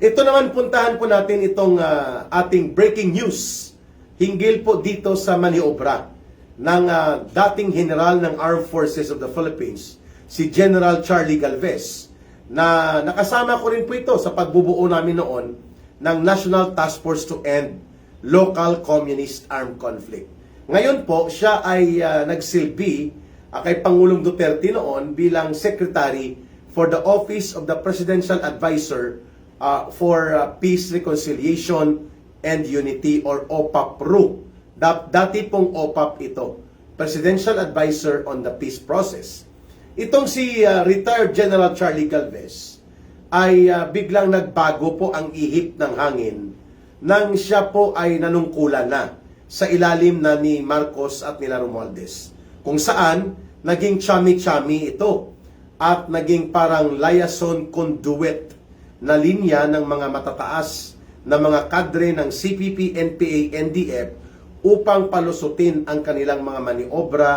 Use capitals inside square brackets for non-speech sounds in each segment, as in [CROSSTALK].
Ito naman puntahan po natin itong ah, ating breaking news hinggil po dito sa maniobra ng ah, dating general ng Armed Forces of the Philippines, si General Charlie Galvez, na nakasama ko rin po ito sa pagbubuo namin noon ng National Task Force to End Local Communist Armed Conflict. Ngayon po, siya ay ah, nagsilbi ah, kay Pangulong Duterte noon bilang Secretary for the Office of the Presidential Advisor uh, for uh, Peace, Reconciliation, and Unity or OPAP-RU. Da- dati pong OPAP ito, Presidential Advisor on the Peace Process. Itong si uh, retired General Charlie Galvez ay uh, biglang nagbago po ang ihip ng hangin nang siya po ay nanungkulan na sa ilalim na ni Marcos at nila Romualdez. Kung saan, naging chami-chami ito at naging parang liaison conduit na linya ng mga matataas na mga kadre ng CPP, NPA, NDF upang palusutin ang kanilang mga maniobra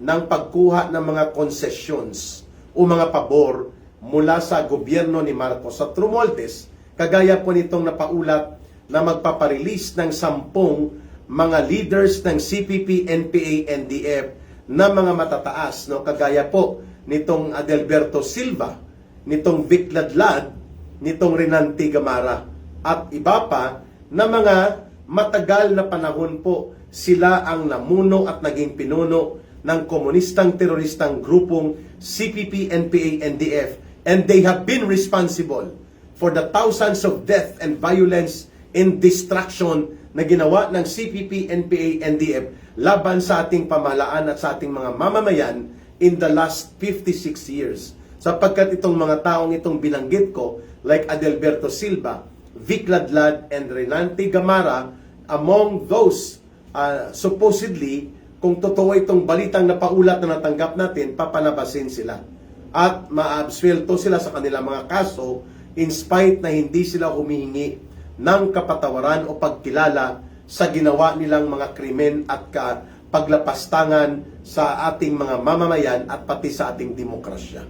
ng pagkuha ng mga concessions o mga pabor mula sa gobyerno ni Marcos at Romualdez, kagaya po nitong napaulat na magpaparelease ng sampung mga leaders ng CPP, NPA, NDF na mga matataas, no? kagaya po nitong Adelberto Silva, nitong Vic Ladlad, nitong Renante Gamara, at iba pa na mga matagal na panahon po sila ang namuno at naging pinuno ng komunistang teroristang grupong CPP, NPA, NDF and they have been responsible for the thousands of death and violence and destruction na ginawa ng CPP, NPA, NDF laban sa ating pamahalaan at sa ating mga mamamayan in the last 56 years. Sapagkat itong mga taong itong binanggit ko, like Adelberto Silva, Vic Ladlad, and Renante Gamara, among those uh, supposedly, kung totoo itong balitang na paulat na natanggap natin, papanabasin sila. At maabswelto sila sa kanilang mga kaso in spite na hindi sila humihingi ng kapatawaran o pagkilala sa ginawa nilang mga krimen at ka paglapastangan sa ating mga mamamayan at pati sa ating demokrasya.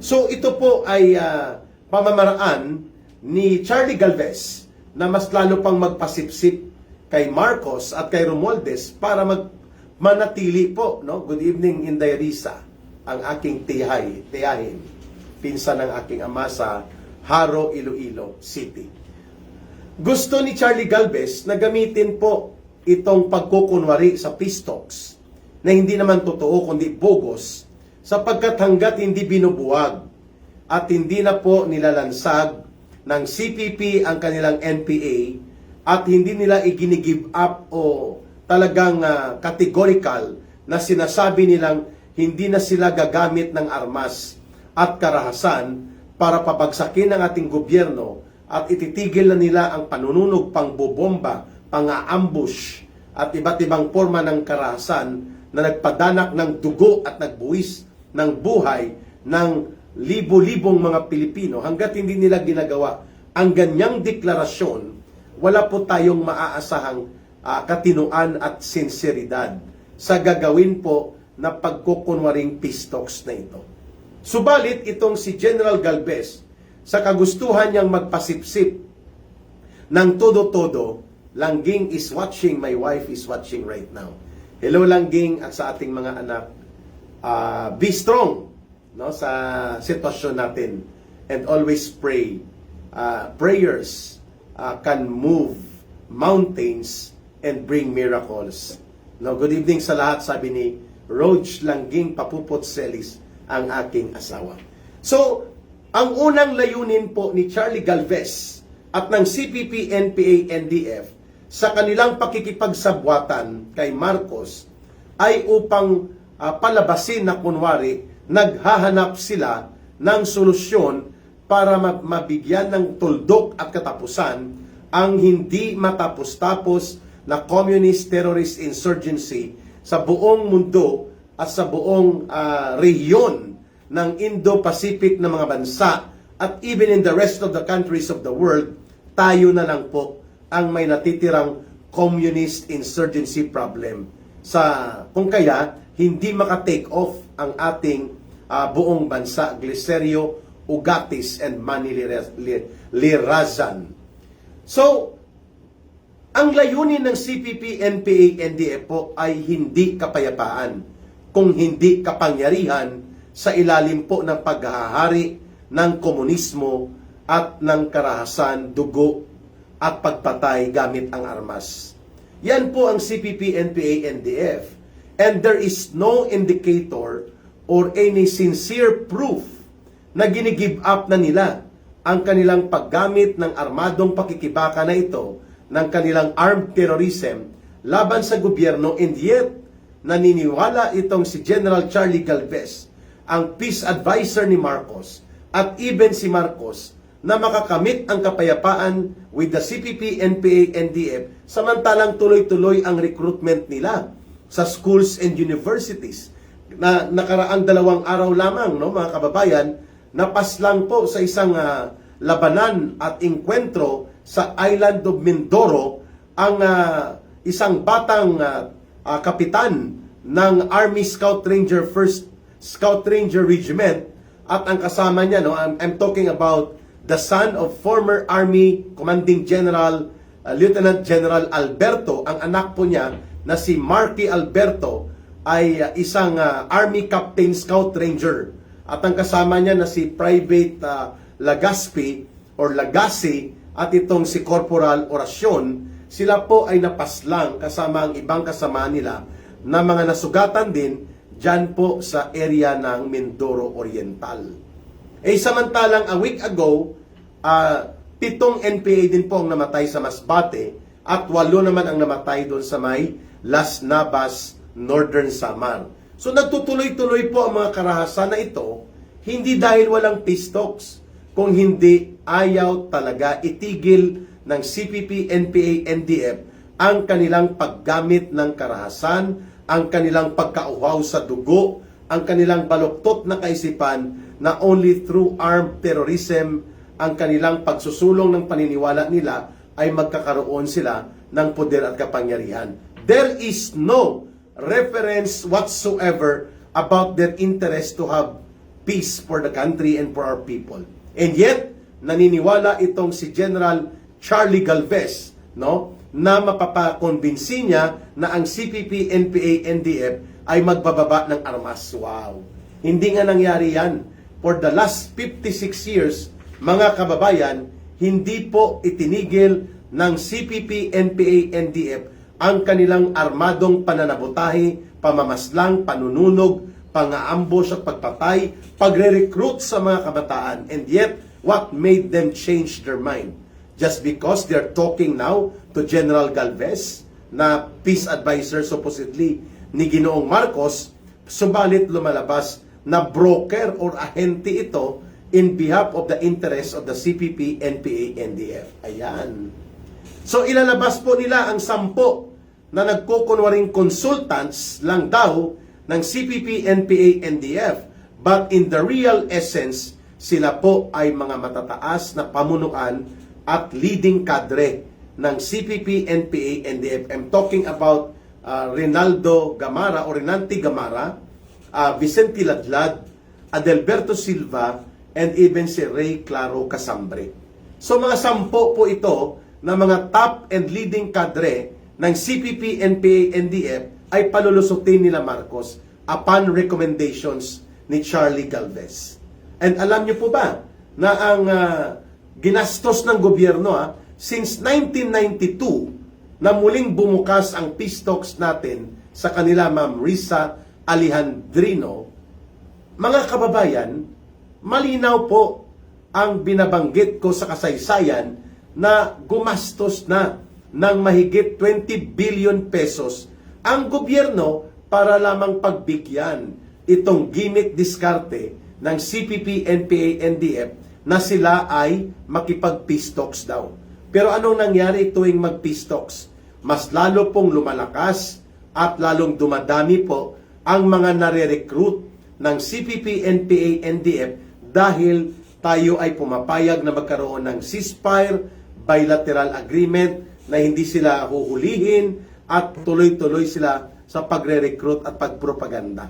So ito po ay ah, pamamaraan ni Charlie Galvez na mas lalo pang magpasipsip kay Marcos at kay Romualdez para mag manatili po, no? Good evening, Inday Risa, ang aking tihay, tiyahin, pinsan ng aking ama sa Haro, Iloilo City. Gusto ni Charlie Galvez na gamitin po itong pagkukunwari sa peace talks na hindi naman totoo kundi bogus sapagkat hanggat hindi binubuwag at hindi na po nilalansag ng CPP ang kanilang NPA at hindi nila iginigive up o talagang ah, categorical na sinasabi nilang hindi na sila gagamit ng armas at karahasan para pabagsakin ang ating gobyerno at ititigil na nila ang panununog, pangbobomba, pang-ambush at iba't ibang forma ng karahasan na nagpadanak ng dugo at nagbuwis ng buhay ng libo-libong mga Pilipino hanggat hindi nila ginagawa ang ganyang deklarasyon, wala po tayong maaasahang ah, katinuan at sinseridad sa gagawin po na pagkukunwaring peace talks na ito. Subalit itong si General Galvez sa kagustuhan niyang magpasipsip ng todo-todo, Langging is watching, my wife is watching right now. Hello Langging at sa ating mga anak. Ah, be strong no sa sitwasyon natin and always pray. Ah, prayers ah, can move mountains and bring miracles. No, good evening sa lahat, sabi ni Roach Langging Papupot Celis, ang aking asawa. So, ang unang layunin po ni Charlie Galvez at ng CPP, NPA, NDF sa kanilang pakikipagsabwatan kay Marcos ay upang ah, palabasin na kunwari naghahanap sila ng solusyon para ma- mabigyan ng tuldok at katapusan ang hindi matapos-tapos na communist terrorist insurgency sa buong mundo at sa buong ah, rehiyon ng Indo-Pacific na mga bansa at even in the rest of the countries of the world, tayo na lang po ang may natitirang communist insurgency problem. Sa kung kaya hindi maka-take off ang ating ah, buong bansa, Glicerio Ugatis and Manny Liraz- Li- Lirazan. So, ang layunin ng CPP, NPA, NDF po ay hindi kapayapaan, kung hindi kapangyarihan sa ilalim po ng paghahari ng komunismo at ng karahasan, dugo at pagpatay gamit ang armas. Yan po ang CPP, NPA, NDF. And there is no indicator or any sincere proof na ginigive up na nila ang kanilang paggamit ng armadong pakikibaka na ito ng kanilang armed terrorism laban sa gobyerno. And yet naniniwala itong si General Charlie Galvez, ang peace advisor ni Marcos at even si Marcos na makakamit ang kapayapaan with the CPP, NPA, NDF samantalang tuloy-tuloy ang recruitment nila sa schools and universities na nakaraang dalawang araw lamang no mga kababayan napaslang po sa isang ah, labanan at inkwentro sa island of Mindoro ang ah, isang batang ah, ah, kapitan ng Army Scout Ranger 1st Scout Ranger Regiment at ang kasama niya no I'm, I'm talking about the son of former Army Commanding General uh, Lieutenant General Alberto. Ang anak po niya na si Marky Alberto ay uh, isang uh, Army Captain Scout Ranger at ang kasama niya na si Private uh, Lagaspi or Lagasi at itong si Corporal Oracion sila po ay napaslang kasama ang ibang kasama nila na mga nasugatan din dyan po sa area ng Mindoro Oriental. Eh samantalang a week ago, ah, pitong NPA din po ang namatay sa Masbate at walo naman ang namatay doon sa may Las Navas, Northern Samar. So nagtutuloy-tuloy po ang mga karahasan na ito, hindi dahil walang peace talks, kung hindi ayaw talaga itigil ng CPP, NPA, NDF ang kanilang paggamit ng karahasan, ang kanilang pagkauhaw sa dugo, ang kanilang baluktot na kaisipan na only through armed terrorism ang kanilang pagsusulong ng paniniwala nila ay magkakaroon sila ng poder at kapangyarihan. There is no reference whatsoever about their interest to have peace for the country and for our people. And yet, naniniwala itong si General Charlie Galvez, no, na mapapakonbinsi niya na ang CPP, NPA, NDF ay magbababa ng armas. Wow! Hindi nga nangyari yan. For the last 56 years, mga kababayan, hindi po itinigil ng CPP, NPA, NDF ang kanilang armadong pananabutahe, pamamaslang, panununog, pang-aambush at pagpatay, pagre-recruit sa mga kabataan. And yet, what made them change their mind? Just because they're talking now to General Galvez, na peace advisor supposedly ni Ginoong Marcos, subalit lumalabas na broker or ahente ito in behalf of the interests of the CPP, NPA, NDF. Ayan. So ilalabas po nila ang sampo na nagkukunwaring consultants lang daw ng CPP, NPA, NDF. But in the real essence, sila po ay mga matataas na pamunuan at leading cadre ng CPP, NPA, NDF. I'm talking about uh, Rinaldo Gamara o Renanti Gamara, uh, Vicente Ladlad, Adelberto Silva, and even si Ray Claro Casambre. So mga sampo po ito na mga top and leading cadre ng CPP, NPA, NDF ay palulusutin nila Marcos upon recommendations ni Charlie Galvez. And alam niyo po ba na ang ah, ginastos ng gobyerno ah, since 1992 na muling bumukas ang peace talks natin sa kanila Ma'am Risa Alejandrino, mga kababayan, malinaw po ang binabanggit ko sa kasaysayan na gumastos na ng mahigit 20 billion pesos ang gobyerno para lamang pagbigyan itong gimmick diskarte ng CPP, NPA, NDF na sila ay makipag-peace talks daw. Pero anong nangyari tuwing mag-peace talks? Mas lalo pong lumalakas at lalong dumadami po ang mga nare-recruit ng CPP, NPA, NDF dahil tayo ay pumapayag na magkaroon ng ceasefire, bilateral agreement na hindi sila huhulihin at tuloy-tuloy sila sa pagre-recruit at pagpropaganda.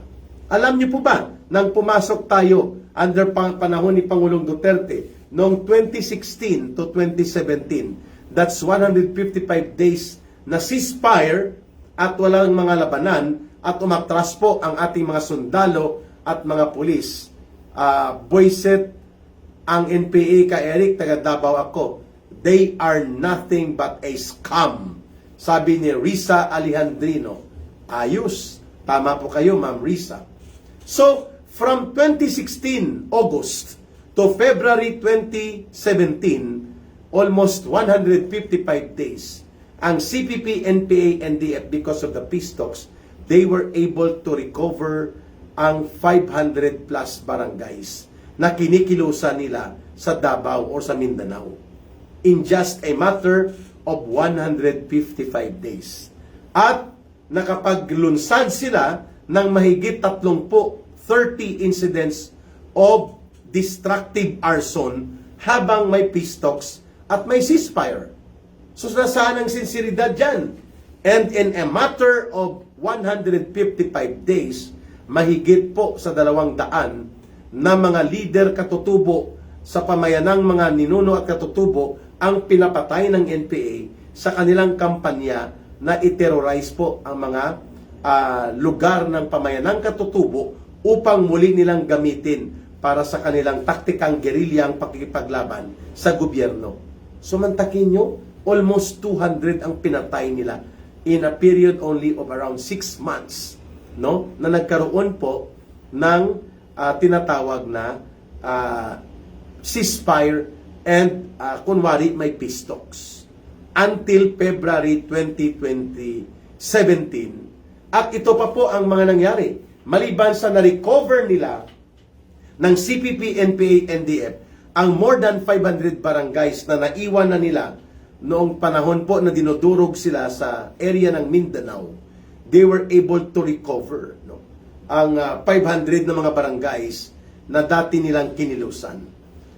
Alam niyo po ba, nang pumasok tayo under panahon ni Pangulong Duterte noong 2016 to 2017. That's 155 days na ceasefire at walang mga labanan at umatras po ang ating mga sundalo at mga pulis. Uh, Boyset, ang NPA ka Eric, taga Davao ako, they are nothing but a scam. Sabi ni Risa Alejandrino. Ayos. Tama po kayo, Ma'am Risa. So, from 2016 August to February 2017, almost 155 days, ang CPP, NPA, NDF, because of the peace talks, they were able to recover ang 500 plus barangays na kinikilusan nila sa Davao or sa Mindanao in just a matter of 155 days. At nakapaglunsad sila ng mahigit 30, 30 incidents of destructive arson habang may peace talks at may ceasefire. So nasaan ang sinseridad dyan? And in a matter of 155 days, mahigit po sa dalawang daan na mga leader katutubo sa pamayanang mga ninuno at katutubo ang pinapatay ng NPA sa kanilang kampanya na iterrorize po ang mga ah, lugar ng pamayanang katutubo upang muli nilang gamitin para sa kanilang taktikang gerilyang pakikipaglaban sa gobyerno. Sumantakin nyo, almost 200 ang pinatay nila in a period only of around 6 months no na nagkaroon po ng ah, tinatawag na ah, ceasefire and ah, kunwari may peace talks. Until February 2017 at ito pa po ang mga nangyari. Maliban sa na-recover nila ng CPP, NPA, NDF ang more than 500 barangays na naiwan na nila noong panahon po na dinudurog sila sa area ng Mindanao, they were able to recover no, ang ah, 500 na mga barangays na dati nilang kinilusan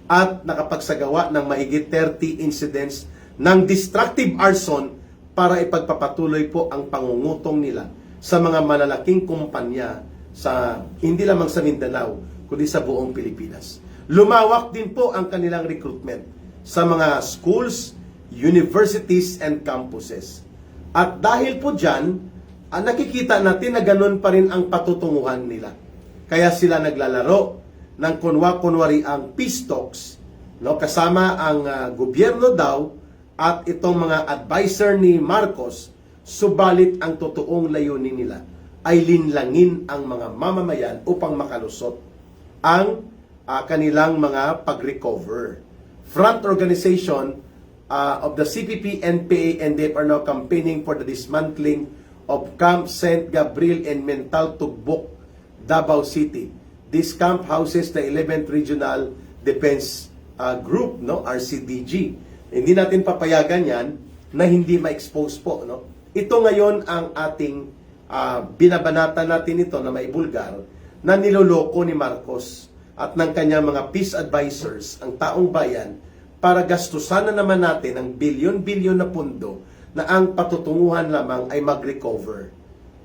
at nakapagsagawa ng mahigit 30 incidents ng destructive arson para ipagpapatuloy po ang pangungutong nila sa mga malalaking kumpanya sa hindi lamang sa Mindanao kundi sa buong Pilipinas. Lumawak din po ang kanilang recruitment sa mga schools, universities, and campuses. At dahil po dyan, ah, nakikita natin na ganun pa rin ang patutunguhan nila. Kaya sila naglalaro ng kunwa-kunwari ang peace talks, no? kasama ang ah, gobyerno daw at itong mga advisor ni Marcos, subalit ang totoong layunin nila ay linlangin ang mga mamamayan upang makalusot ang ah, kanilang mga pag-recover. Front organization uh, of the CPP, NPA, and they are now campaigning for the dismantling of Camp St. Gabriel and Mental Tugbok, Davao City. This camp houses the 11th Regional Defense uh, Group, no, RCDG. Hindi natin papayagan yan na hindi ma-expose po. No? Ito ngayon ang ating uh, binabanata natin ito na maibulgar na niloloko ni Marcos at ng kanyang mga peace advisors ang taong bayan para gastusan na naman natin ang bilyon-bilyon na pundo na ang patutunguhan lamang ay mag-recover.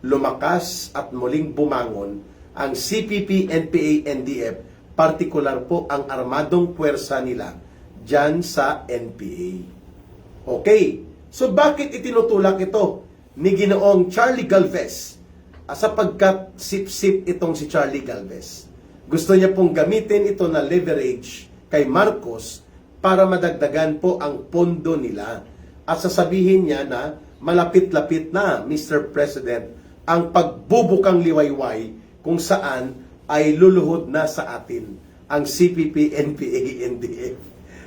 Lumakas at muling bumangon ang CPP, NPA, NDF, partikular po ang armadong puwersa nila dyan sa NPA. Okay, so bakit itinutulak ito ni Ginoong Charlie Galvez Ah, sapagkat sip-sip itong si Charlie Galvez. Gusto niya pong gamitin ito na leverage kay Marcos para madagdagan po ang pondo nila. At sasabihin niya na malapit-lapit na, Mr. President, ang pagbubukang liwayway kung saan ay luluhod na sa atin ang CPP, NPA, NDF.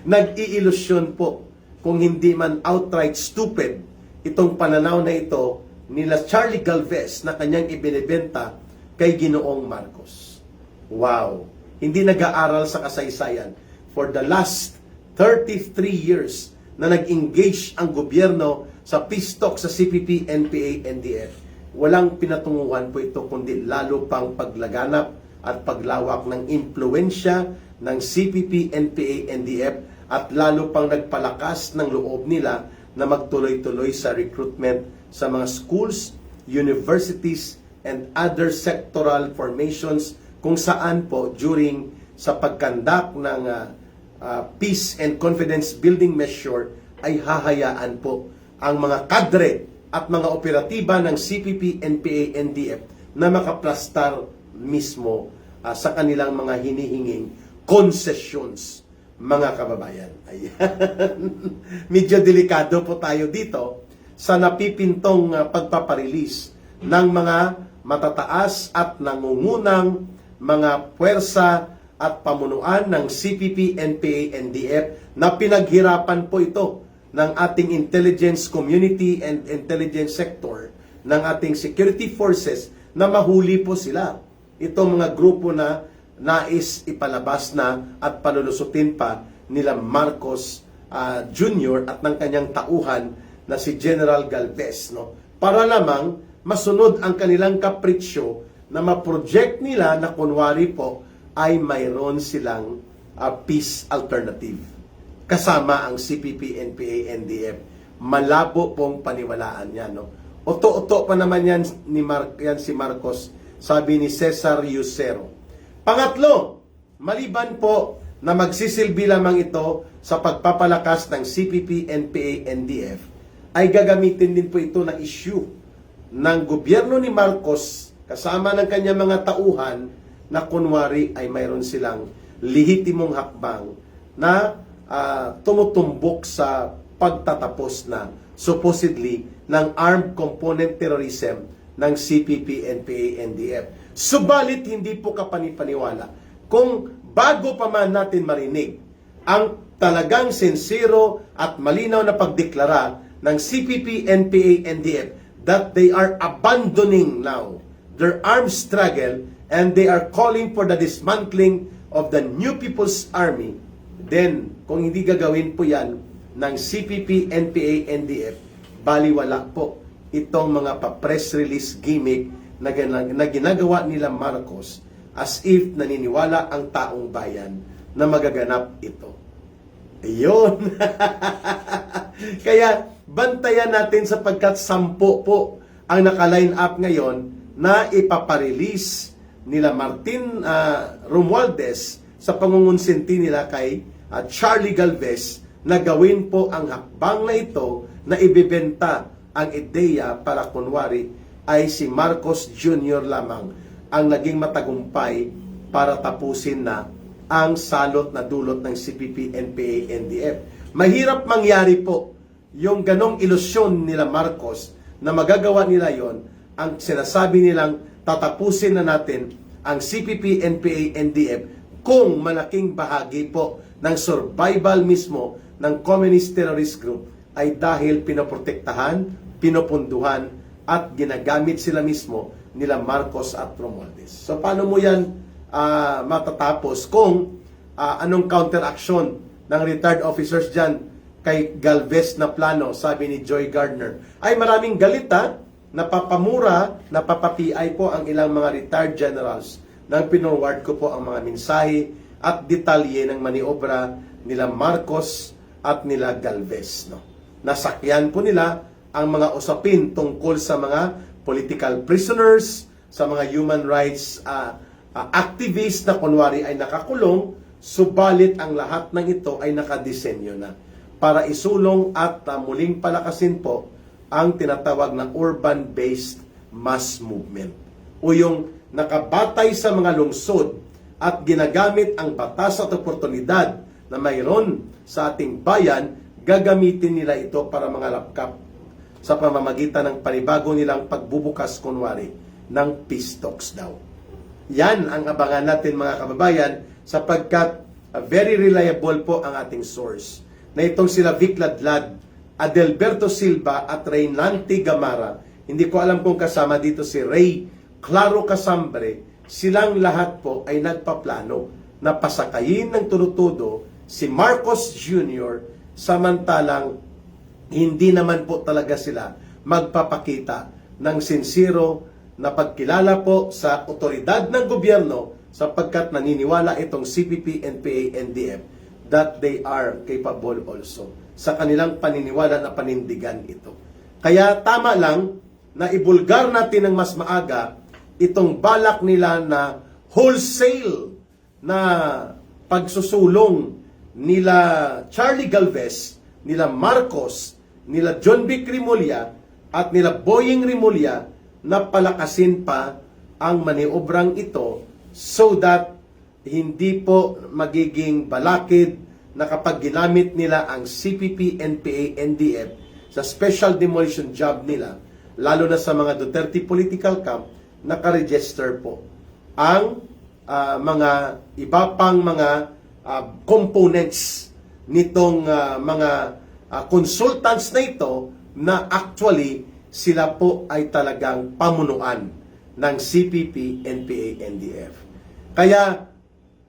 Nag-iilusyon po kung hindi man outright stupid itong pananaw na ito nila Charlie Galvez na kanyang ibinebenta kay Ginoong Marcos. Wow! Hindi nag-aaral sa kasaysayan. For the last 33 years na nag-engage ang gobyerno sa peace talk sa CPP, NPA, NDF, walang pinatunguhan po ito kundi lalo pang paglaganap at paglawak ng impluensya ng CPP, NPA, NDF at lalo pang nagpalakas ng loob nila na magtuloy-tuloy sa recruitment sa mga schools, universities, and other sectoral formations kung saan po during sa pagkandak ng ah, ah, peace and confidence building measure ay hahayaan po ang mga kadre at mga operatiba ng CPP, NPA, NDF na makaplastar mismo ah, sa kanilang mga hinihinging concessions mga kababayan. Ayan. [LAUGHS] Medyo delikado po tayo dito sa napipintong ah, pagpaparelease ng mga matataas at nangungunang mga puwersa at pamunuan ng CPP, NPA, NDF na pinaghirapan po ito ng ating intelligence community and intelligence sector ng ating security forces na mahuli po sila. Itong mga grupo na nais ipalabas na at palulusutin pa nila Marcos ah, Jr. at ng kanyang tauhan na si General Galvez no para lamang masunod ang kanilang kapritsyo na ma-project nila na kunwari po ay mayroon silang ah, peace alternative kasama ang CPP, NPA, NDF. Malabo pong paniwalaan yan. No? Oto-oto pa naman yan, ni Mar- yan si Marcos, sabi ni Cesar Yusero. Pangatlo, maliban po na magsisilbi lamang ito sa pagpapalakas ng CPP, NPA, NDF, ay gagamitin din po ito na issue ng gobyerno ni Marcos kasama ng kanyang mga tauhan na kunwari ay mayroon silang lehitimong hakbang na ah, tumutumbok sa pagtatapos na supposedly ng armed component terrorism ng CPP, NPA, NDF. Subalit hindi po kapanipaniwala kung bago pa man natin marinig ang talagang sincero at malinaw na pagdeklara ng CPP, NPA, NDF that they are abandoning now their armed struggle and they are calling for the dismantling of the New People's Army, then kung hindi gagawin po yan ng CPP, NPA, NDF, baliwala po itong mga pa-press release gimmick na, na ginagawa nila Marcos as if naniniwala ang taong bayan na magaganap ito. Ayun. [LAUGHS] Kaya bantayan natin sapagkat sampo po ang naka-line up ngayon na ipaparelease nila Martin ah, Romualdez sa pangungunsinti nila kay ah, Charlie Galvez na gawin po ang hakbang na ito na ibebenta ang ideya para kunwari ay si Marcos Jr. lamang ang naging matagumpay para tapusin na ang salot na dulot ng CPP, NPA, NDF. Mahirap mangyari po yung ganong ilusyon nila Marcos na magagawa nila yon ang sinasabi nilang tatapusin na natin ang CPP, NPA, NDF kung malaking bahagi po ng survival mismo ng communist terrorist group ay dahil pinoprotektahan, pinopunduhan at ginagamit sila mismo nila Marcos at Romualdez. So paano mo yan ah, matatapos kung ah, anong counteraction ng retired officers dyan kay Galvez na plano, sabi ni Joy Gardner. Ay maraming galita, napapamura, napapapiay po ang ilang mga retired generals nang pinorward ko po ang mga mensahe at detalye ng maniobra nila Marcos at nila Galvez. No? Nasakyan po nila ang mga usapin tungkol sa mga political prisoners, sa mga human rights ah, ah, activists na kunwari ay nakakulong, subalit ang lahat ng ito ay nakadesenyo na para isulong at ah, muling palakasin po ang tinatawag na urban-based mass movement o yung nakabatay sa mga lungsod at ginagamit ang batas at oportunidad na mayroon sa ating bayan, gagamitin nila ito para mga lapkap sa pamamagitan ng panibago nilang pagbubukas kunwari ng peace talks daw. Yan ang abangan natin mga kababayan sapagkat uh, very reliable po ang ating source na itong sila Vic Ladlad, Adelberto Silva at Reynanti Gamara. Hindi ko alam kung kasama dito si Ray Claro Casambre. Silang lahat po ay nagpaplano na pasakayin ng tunutudo si Marcos Jr. samantalang hindi naman po talaga sila magpapakita ng sincero na pagkilala po sa otoridad ng gobyerno sapagkat naniniwala itong CPP, NPA, NDF that they are capable also sa kanilang paniniwala na panindigan ito. Kaya tama lang na ibulgar natin ng mas maaga itong balak nila na wholesale na pagsusulong nila Charlie Galvez, nila Marcos, nila John B. Rimulya at nila Boying Rimulya na palakasin pa ang maniobrang ito so that hindi po magiging balakid na kapag ginamit nila ang CPP, NPA, NDF sa special demolition job nila, lalo na sa mga Duterte political camp, nakaregister po ang ah, mga iba pang mga ah, components nitong ah, mga ah, consultants na ito na actually sila po ay talagang pamunuan ng CPP, NPA, NDF. Kaya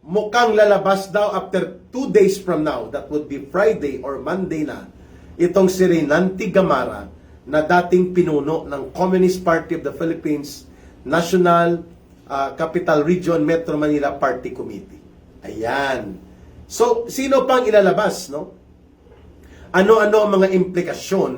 mukhang lalabas daw after two days from now, that would be Friday or Monday na, itong si Renanti Gamara na dating pinuno ng Communist Party of the Philippines National ah, Capital Region Metro Manila Party Committee. Ayan. So, sino pang ilalabas, no? Ano-ano ang mga implikasyon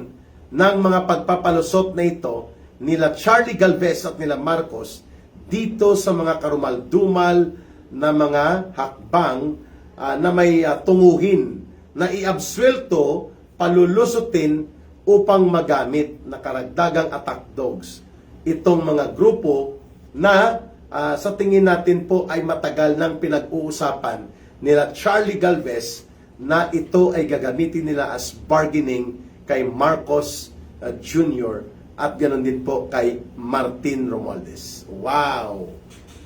ng mga pagpapalusot na ito nila Charlie Galvez at nila Marcos dito sa mga karumal-dumal na mga hakbang ah, na may ah, tunguhin na iabswelto, palulusutin upang magamit na karagdagang attack dogs itong mga grupo na ah, sa tingin natin po ay matagal nang pinag-uusapan nila Charlie Galvez na ito ay gagamitin nila as bargaining kay Marcos uh, Jr. at ganoon din po kay Martin Romualdez. Wow!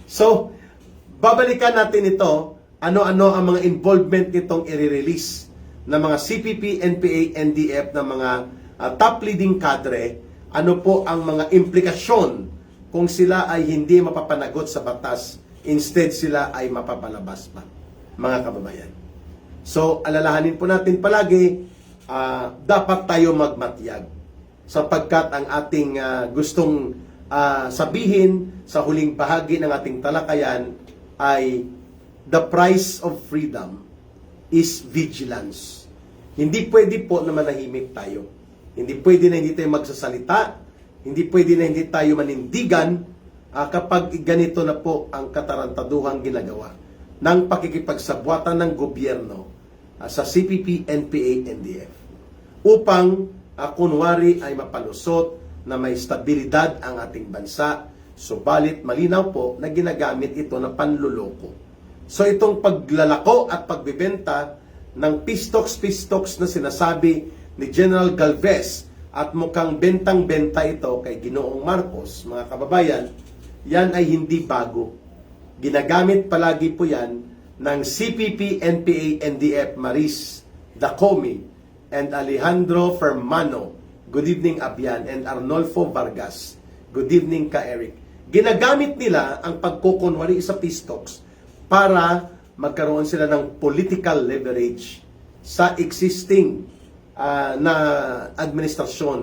So, babalikan natin ito, ano-ano ang mga involvement nitong i-release ng mga CPP, NPA, NDF na mga uh, top leading cadre, ano po ang mga implikasyon kung sila ay hindi mapapanagot sa batas, instead sila ay mapapalabas pa, mga kababayan. So, alalahanin po natin palagi, ah, dapat tayo magmatyag sapagkat ang ating ah, gustong ah, sabihin sa huling bahagi ng ating talakayan ay the price of freedom is vigilance. Hindi pwede po na manahimik tayo. Hindi pwede na hindi tayo magsasalita. Hindi pwede na hindi tayo manindigan ah, kapag ganito na po ang katarantaduhang ginagawa ng pakikipagsabwatan ng gobyerno ah, sa CPP, NPA, NDF upang ah, kunwari ay mapalusot na may stabilidad ang ating bansa subalit malinaw po na ginagamit ito na panluloko. So itong paglalako at pagbebenta ng pistoks-pistoks na sinasabi ni General Galvez at mukhang bentang-benta ito kay Ginoong Marcos, mga kababayan, yan ay hindi bago. Ginagamit palagi po yan ng CPP, NPA, NDF, Maris Dacomi, and Alejandro Fermano. Good evening, Abian, and Arnolfo Vargas. Good evening ka, Eric. Ginagamit nila ang pagkukunwari sa pistoks para magkaroon sila ng political leverage sa existing ah, na administrasyon.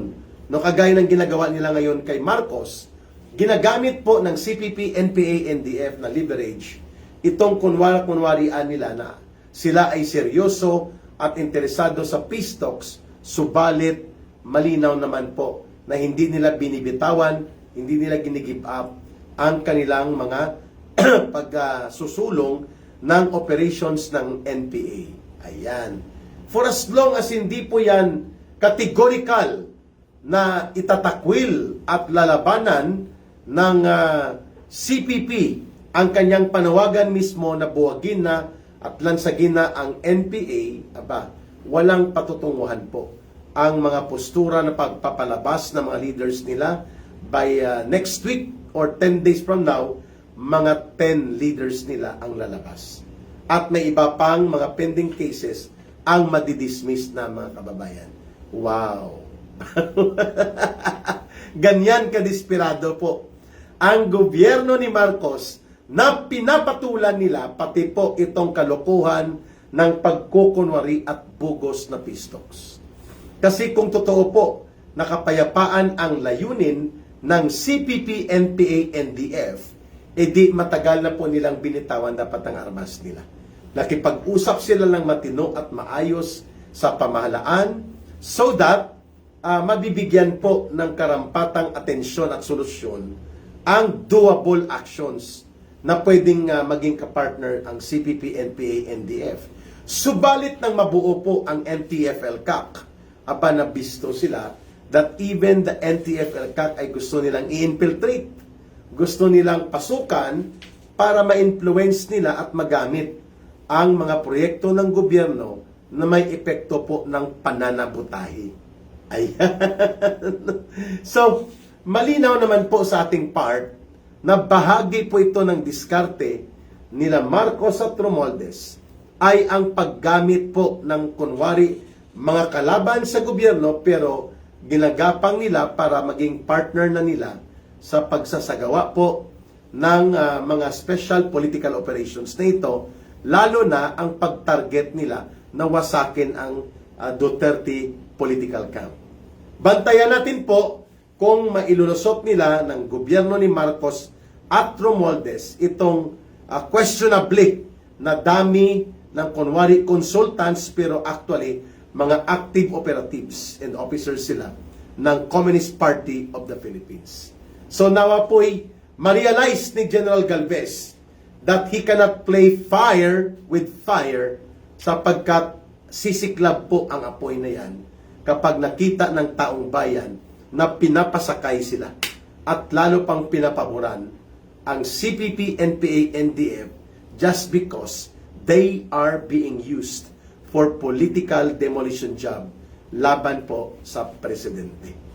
No, kagaya ng ginagawa nila ngayon kay Marcos, ginagamit po ng CPP, NPA, NDF na leverage itong kunwari-kunwarian nila na sila ay seryoso at interesado sa peace talks, subalit malinaw naman po na hindi nila binibitawan, hindi nila ginigive up ang kanilang mga [CLEARS THROAT] pagsusulong ng operations ng NPA. Ayan. For as long as hindi po yan categorical na itatakwil at lalabanan ng ah, CPP ang kanyang panawagan mismo na buwagin na at lansagin na ang NPA, aba, walang patutunguhan po ang mga postura na pagpapalabas ng mga leaders nila by ah, next week or 10 days from now, mga 10 leaders nila ang lalabas. At may iba pang mga pending cases ang madidismiss na mga kababayan. Wow! [LAUGHS] Ganyan kadesperado po ang gobyerno ni Marcos na pinapatulan nila pati po itong kalokohan ng pagkukunwari at bugos na pistoks. Kasi kung totoo po, nakapayapaan ang layunin ng CPP, NPA, NDF, edi matagal na po nilang binitawan dapat ang armas nila. Nakipag-usap sila ng matino at maayos sa pamahalaan so that ah, mabibigyan po ng karampatang atensyon at solusyon ang doable actions na pwedeng ah, maging kapartner ang CPP, NPA, NDF. Subalit nang mabuo po ang NTF-LCAC, aba nabisto sila that even the NTF-LCAC ay gusto nilang i-infiltrate. Gusto nilang pasukan para ma-influence nila at magamit ang mga proyekto ng gobyerno na may epekto po ng pananabutahi. Ayan. [LAUGHS] so, malinaw naman po sa ating part na bahagi po ito ng diskarte nila Marcos at Romualdez ay ang paggamit po ng kunwari mga kalaban sa gobyerno pero ginagapang nila para maging partner na nila sa pagsasagawa po ng ah, mga special political operations na ito lalo na ang pagtarget nila na wasakin ang ah, Duterte political camp. Bantayan natin po kung mailulusot nila ng gobyerno ni Marcos at Romualdez itong ah, questionably na dami ng kunwari consultants pero actually mga active operatives and officers sila ng Communist Party of the Philippines. So nawa po'y ma-realize ni General Galvez that he cannot play fire with fire sapagkat sisiklab po ang apoy na yan kapag nakita ng taong bayan na pinapasakay sila at lalo pang pinapaboran ang CPP, NPA, NDF just because they are being used for political demolition job laban po sa presidente.